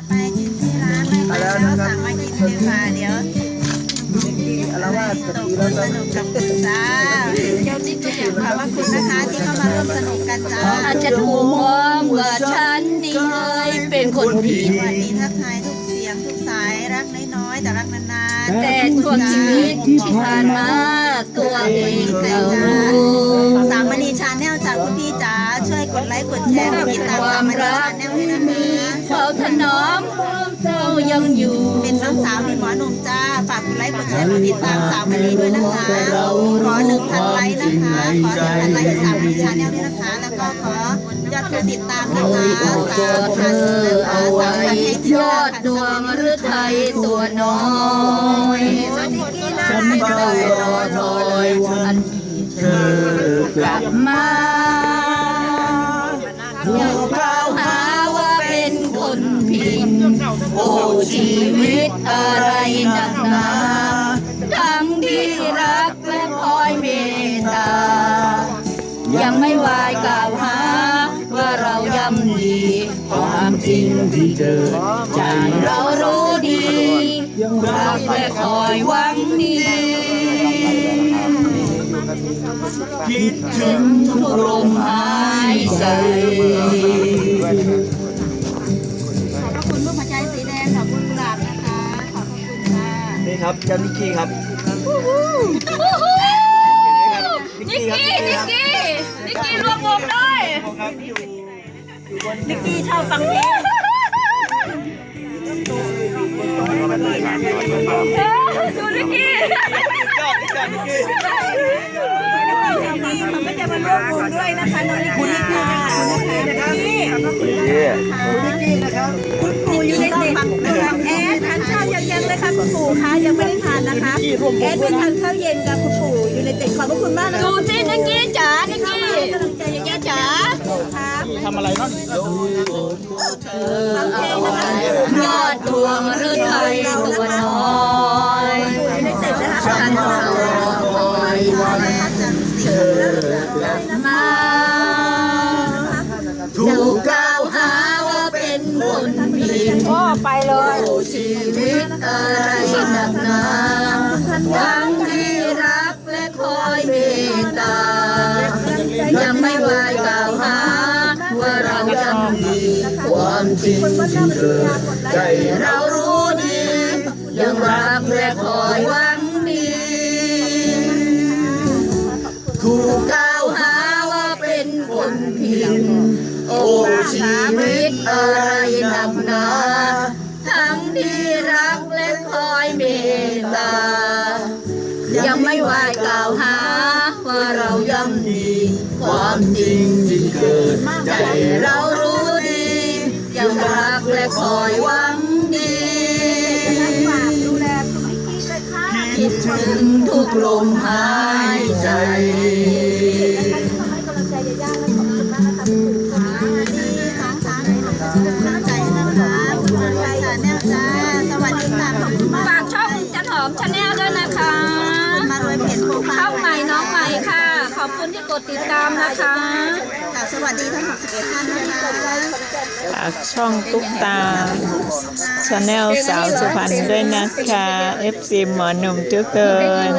จะไปกินที่ร้านไม่ไปแล้วสั่งมากินดีกว่าเดี๋ยวอารวาสตกกี้ลแล้วงก็สนุกกับคุณจ้าขอบพระคุณนะคะที่เข้ามาร่วมสนุกกันจ้าอาจจะถูกมองว่าฉันดีเลยเป็นคนผิดสวัสดีทักทายทุกเสียงทุกสายรักน้อยๆแต่รักนานๆแต่ช่วงชีวิตที่ผ่านมาตัวเองก็รู้สามมณีชาแนลจากคุณพี่จ๋าช่วยกดไลค์กดแชร์กดติดตามสามณีชาแนลด้วยนะคะเฝ้าถนอม งอยู่ เป็นน้องสาวพี่หมอหนุ่มจ้า ฝากกดไลค์กดแชร์กดติดตามสาวมณีด้วยนะคะ ขอหนึ่งพันไลค์นะคะ ขอหนึ่งพันไลค์ให้สาวมณีชาแนลด้วยนะคะ แล้วก็ขอยอดผู้ติดตามนะคะสามพันนะคะเอาสาไว้มพันให้ยอดดวงหรือไทยตัวน้อยฉันเฝ้ารอคอยวันที่เธอกลับมา โอ้ชีวิตอะไรหนักหนาทั้งที่รักและคอยเมตตา ยังไม่วายกล่าวหา ว่าเราย่ำดี ความจริงที่เจอใจเรารู้ดีรักและคอยหวังดีคิดถึงทุกลมหายใจ ครับเจ้านิกกี้ครับนิกกี้ครับนิกกี้นิกกี้รวมวงด้วยนิกกี้ชอบฟังเพลงดูนิกกี้ยอดยอดนิกกี้นี่ผมก็จะมาร่วมวงด้วยนะคะน้องนิกกี้ค่ะคุณนะคะนิกกี้านนะคะแอดไปทานข้าวเย็นกับคุณปู่อยู่ในเด็กขอบพระคุณมากนะดูสินิกกี้จ๋านิกกี้กำลังใจเยอะๆจ๋าครับทำอะไรบ้างฟังเพลงนะคะยอดดวงหรือไทยตัวน้อยอยู่ในเด็กนะคะฉันรอคอยวันเธอกลับมาถูกกล่าวหาว่าเป็นคนผิดพ่อไปเลยโอ้ชีวิตอะไรหนักหนา ทั้งที่รักและคอยเมตตา ยังไม่วายกล่าวหา ว่าเรายังดีความจริงที่เกิดใจเรารู้ดี ยังรักและคอยหวังดีถูกกล่าวหาว่าเป็นคนผิดโอ้ชีวิตอะไร ฝ่ายกล่าวหา ว่าเราย่ำดีความจริงที่เกิด ใจเรารู้ดียังรักและคอยหวังดีคิดถึงทุกลมหายใจ ดติดตามนะคะกล่าวสวัสดีทั้ง61ท่านนะคะฝากช่องตุ๊กตาชาแนลสาวสุพรรณด้วยนะคะ FC หมอหนุ่มทุกคน